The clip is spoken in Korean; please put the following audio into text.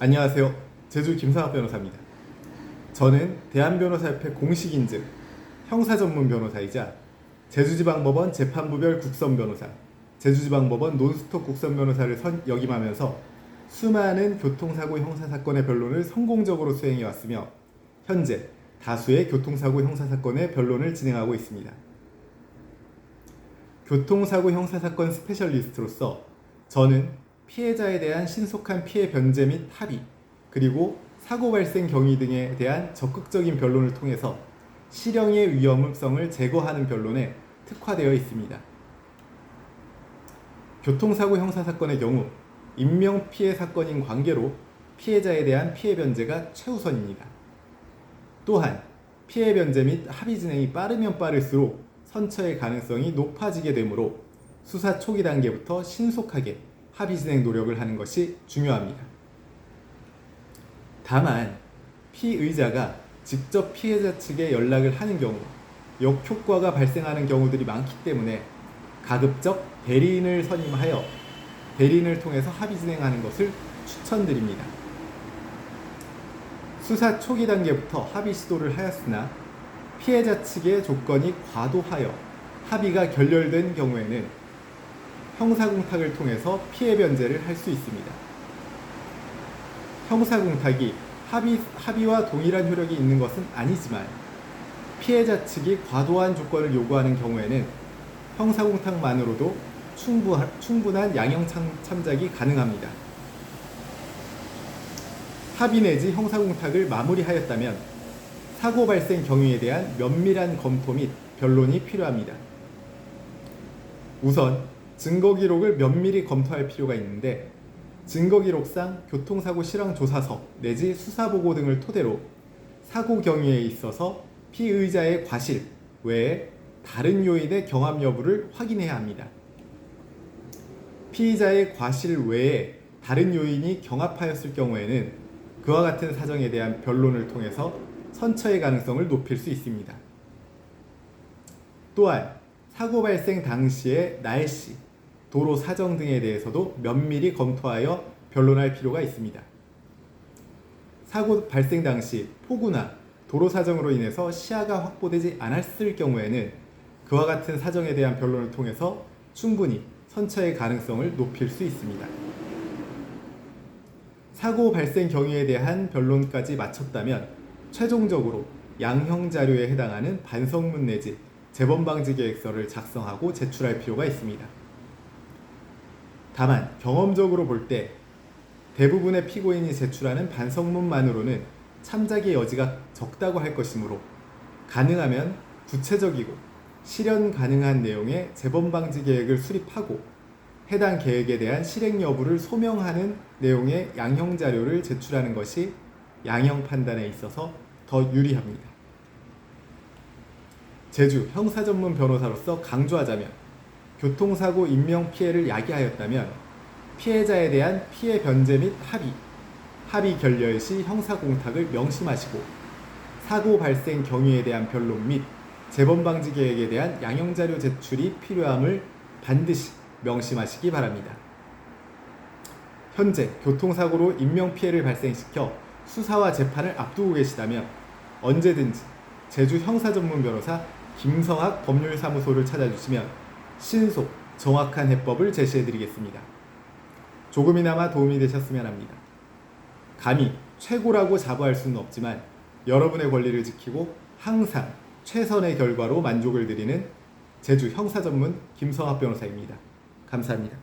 안녕하세요. 제주 김상학 변호사입니다. 저는 대한변호사협회 공식 인증 형사 전문 변호사이자 제주지방법원 재판부별 국선 변호사, 제주지방법원 논스톱 국선 변호사를 선 역임하면서 수많은 교통사고 형사 사건의 변론을 성공적으로 수행해 왔으며 현재 다수의 교통사고 형사 사건의 변론을 진행하고 있습니다. 교통사고 형사 사건 스페셜리스트로서 저는 피해자에 대한 신속한 피해 변제 및 합의, 그리고 사고 발생 경위 등에 대한 적극적인 변론을 통해서 실형의 위험성을 제거하는 변론에 특화되어 있습니다. 교통사고 형사 사건의 경우 인명 피해 사건인 관계로 피해자에 대한 피해 변제가 최우선입니다. 또한 피해 변제 및 합의 진행이 빠르면 빠를수록 선처의 가능성이 높아지게 되므로 수사 초기 단계부터 신속하게 합의 진행 노력을 하는 것이 중요합니다. 다만 피의자가 직접 피해자 측에 연락을 하는 경우 역효과가 발생하는 경우들이 많기 때문에 가급적 대리인을 선임하여 대리인을 통해서 합의 진행하는 것을 추천드립니다. 수사 초기 단계부터 합의 시도를 하였으나 피해자 측의 조건이 과도하여 합의가 결렬된 경우에는 형사공탁을 통해서 피해 변제를 할 수 있습니다. 형사공탁이 합의, 합의와 동일한 효력이 있는 것은 아니지만 피해자 측이 과도한 조건을 요구하는 경우에는 형사공탁만으로도 충분, 충분한 양형 참, 참작이 가능합니다. 합의 내지 형사공탁을 마무리하였다면 사고 발생 경위에 대한 면밀한 검토 및 변론이 필요합니다. 우선 증거 기록을 면밀히 검토할 필요가 있는데 증거 기록상 교통사고 실황 조사서 내지 수사 보고 등을 토대로 사고 경위에 있어서 피의자의 과실 외에 다른 요인의 경합 여부를 확인해야 합니다. 피의자의 과실 외에 다른 요인이 경합하였을 경우에는 그와 같은 사정에 대한 변론을 통해서 선처의 가능성을 높일 수 있습니다. 또한 사고 발생 당시의 날씨, 도로 사정 등에 대해서도 면밀히 검토하여 변론할 필요가 있습니다. 사고 발생 당시 폭우나 도로 사정으로 인해서 시야가 확보되지 않았을 경우에는 그와 같은 사정에 대한 변론을 통해서 충분히 선처의 가능성을 높일 수 있습니다. 사고 발생 경위에 대한 변론까지 마쳤다면 최종적으로 양형 자료에 해당하는 반성문 내지 재범 방지 계획서를 작성하고 제출할 필요가 있습니다. 다만 경험적으로 볼 때 대부분의 피고인이 제출하는 반성문만으로는 참작의 여지가 적다고 할 것이므로 가능하면 구체적이고 실현 가능한 내용의 재범 방지 계획을 수립하고 해당 계획에 대한 실행 여부를 소명하는 내용의 양형 자료를 제출하는 것이 양형 판단에 있어서 더 유리합니다. 제주 형사 전문 변호사로서 강조하자면 교통사고 인명 피해를 야기하였다면 피해자에 대한 피해 변제 및 합의, 합의 결렬 시 형사 공탁을 명심하시고 사고 발생 경위에 대한 변론 및 재범 방지 계획에 대한 양형 자료 제출이 필요함을 반드시 명심하시기 바랍니다. 현재 교통사고로 인명 피해를 발생시켜 수사와 재판을 앞두고 계시다면 언제든지 제주 형사 전문 변호사 김성학 법률사무소를 찾아주시면 신속, 정확한 해법을 제시해 드리겠습니다. 조금이나마 도움이 되셨으면 합니다. 감히 최고라고 자부할 수는 없지만 여러분의 권리를 지키고 항상 최선의 결과로 만족을 드리는 제주 형사 전문 김성학 변호사입니다. 감사합니다.